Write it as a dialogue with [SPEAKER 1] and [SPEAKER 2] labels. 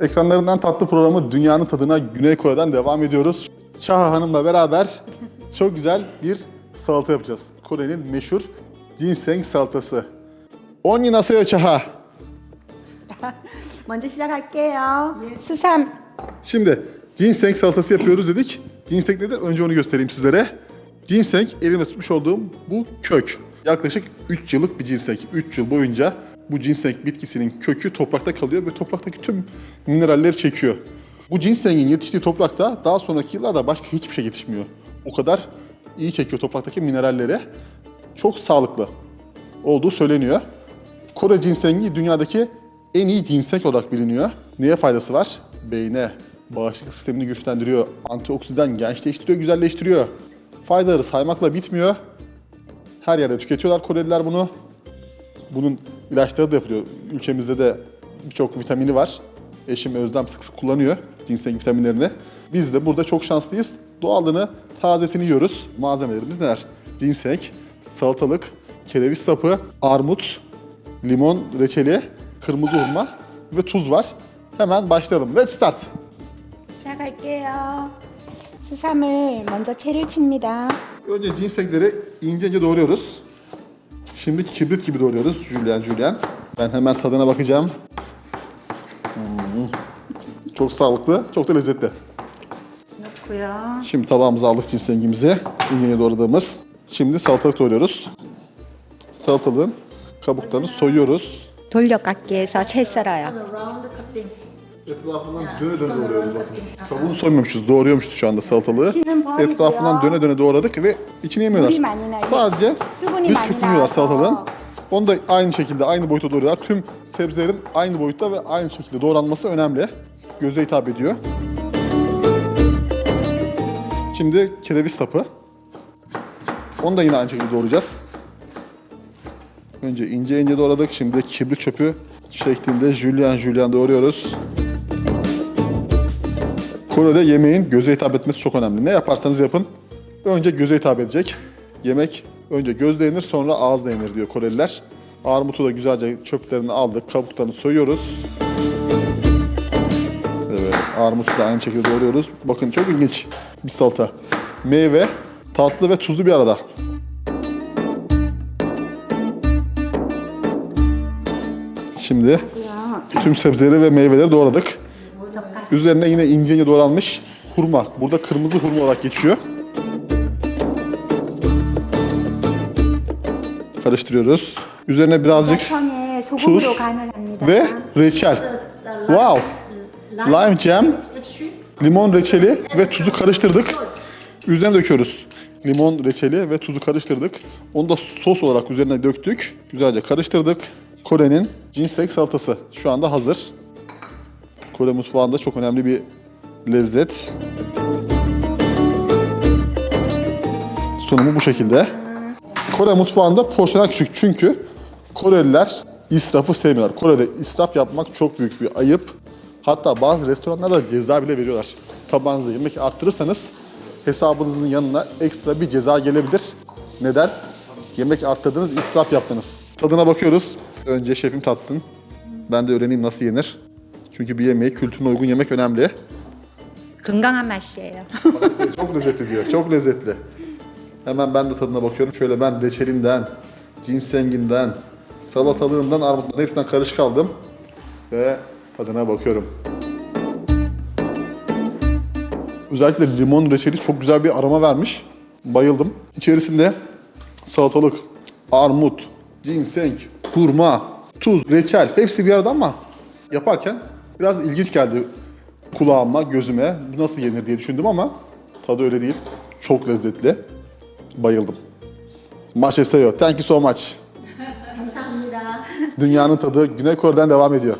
[SPEAKER 1] Ekranlarından tatlı programı Dünyanın Tadına Güney Kore'den devam ediyoruz. Şaha Hanım'la beraber çok güzel bir salata yapacağız. Kore'nin meşhur ginseng salatası. Onni nasıl Çaha?
[SPEAKER 2] 먼저 시작할게요. 수삼,
[SPEAKER 1] Şimdi ginseng salatası yapıyoruz dedik. Ginseng nedir? Önce onu göstereyim sizlere. Ginseng elimde tutmuş olduğum bu kök. Yaklaşık 3 yıllık bir ginseng. 3 yıl boyunca bu ginseng bitkisinin kökü toprakta kalıyor ve topraktaki tüm mineralleri çekiyor. Bu ginsengin yetiştiği toprakta daha sonraki yıllarda başka hiçbir şey yetişmiyor. O kadar iyi çekiyor topraktaki mineralleri. Çok sağlıklı olduğu söyleniyor. Kore ginsengi dünyadaki en iyi ginseng olarak biliniyor. Neye faydası var? Beyne, bağışıklık sistemini güçlendiriyor, antioksidan gençleştiriyor, güzelleştiriyor. Faydaları saymakla bitmiyor. Her yerde tüketiyorlar Koreliler bunu. Bunun ilaçları da yapılıyor. Ülkemizde de birçok vitamini var. Eşim Özlem sık sık kullanıyor ginseng vitaminlerini. Biz de burada çok şanslıyız. Doğalını, tazesini yiyoruz. Malzemelerimiz neler? Ginseng, salatalık, kereviz sapı, armut, limon reçeli, kırmızı hurma ve tuz var. Hemen başlayalım. Let's start.
[SPEAKER 2] 시작할게요. 수삼을 먼저 채를 칩니다.
[SPEAKER 1] Önce ginsengleri ince ince doğruyoruz. Şimdi kibrit gibi doğruyoruz Julian Julian. Ben hemen tadına bakacağım. Hmm. Çok sağlıklı, çok da lezzetli.
[SPEAKER 2] 넣고요.
[SPEAKER 1] Şimdi tabağımıza aldık ginsengimizi. İnce ince doğradığımız. Şimdi salatalık doğruyoruz. Salatalığın kabuklarını soyuyoruz.
[SPEAKER 2] 돌려깎기 해서 채 썰어요.
[SPEAKER 1] Etrafından Ha, döne döne doğruyoruz bakın. Kabuğunu soymamışız, doğruyormuşuz şu anda salatalığı. Etrafından
[SPEAKER 2] ya.
[SPEAKER 1] döne döne doğradık ve içini yemiyorlar. Sadece
[SPEAKER 2] Şu
[SPEAKER 1] dış kısmını yiyorlar salatalığın. Onu da aynı şekilde, aynı boyutta doğruyorlar. Tüm sebzelerin aynı boyutta ve aynı şekilde doğranması önemli. Göze hitap ediyor. Şimdi kereviz sapı. Onu da yine aynı şekilde doğrayacağız. Önce ince ince doğradık. Şimdi kibrit çöpü şeklinde jülyen jülyen doğruyoruz. Kore'de yemeğin göze hitap etmesi çok önemli. Ne yaparsanız yapın önce göze hitap edecek. Yemek önce gözle yenir sonra ağızla yenir diyor Koreliler. Armutu da güzelce çöplerini aldık, kabuklarını soyuyoruz. Evet, armutu da aynı şekilde doğruyoruz. Bakın çok ilginç bir salata. Meyve, tatlı ve tuzlu bir arada. Şimdi tüm sebzeleri ve meyveleri doğradık. Üzerine yine ince ince doğranmış hurma. Burada kırmızı hurma olarak geçiyor. Karıştırıyoruz. Üzerine birazcık tuz ve reçel. Wow! Lime jam, limon reçeli ve tuzu karıştırdık. Üzerine döküyoruz. Limon reçeli ve tuzu karıştırdık. Onu da sos olarak üzerine döktük. Güzelce karıştırdık. Kore'nin ginseng salatası şu anda hazır. Kore mutfağında çok önemli bir lezzet. Sunumu bu şekilde. Kore mutfağında porsiyonel küçük çünkü Koreliler israfı sevmiyorlar. Kore'de israf yapmak çok büyük bir ayıp. Hatta bazı restoranlarda ceza bile veriyorlar. Tabağınızda yemek arttırırsanız hesabınızın yanına ekstra bir ceza gelebilir. Neden? Yemek arttırdınız, israf yaptınız. Tadına bakıyoruz. Önce şefim tatsın. Ben de öğreneyim nasıl yenir. Çünkü bir yemeği kültürüne uygun yemek önemli.
[SPEAKER 2] 건강한 맛이에요.
[SPEAKER 1] Çok lezzetli diyor. Çok lezzetli. Hemen ben de tadına bakıyorum. Şöyle ben reçelinden, ginsenginden, salatalığından, armutluğundan hepsinden karışık aldım. Ve tadına bakıyorum. Özellikle limon reçeli çok güzel bir aroma vermiş. Bayıldım. İçerisinde salatalık, armut, ginseng, hurma, tuz, reçel hepsi bir arada ama yaparken Biraz ilginç geldi kulağıma, gözüme. Bu nasıl yenir diye düşündüm ama tadı öyle değil. Çok lezzetli. Bayıldım. Maşeseyo. Thank you so much. Dünyanın tadı Güney Kore'den devam ediyor.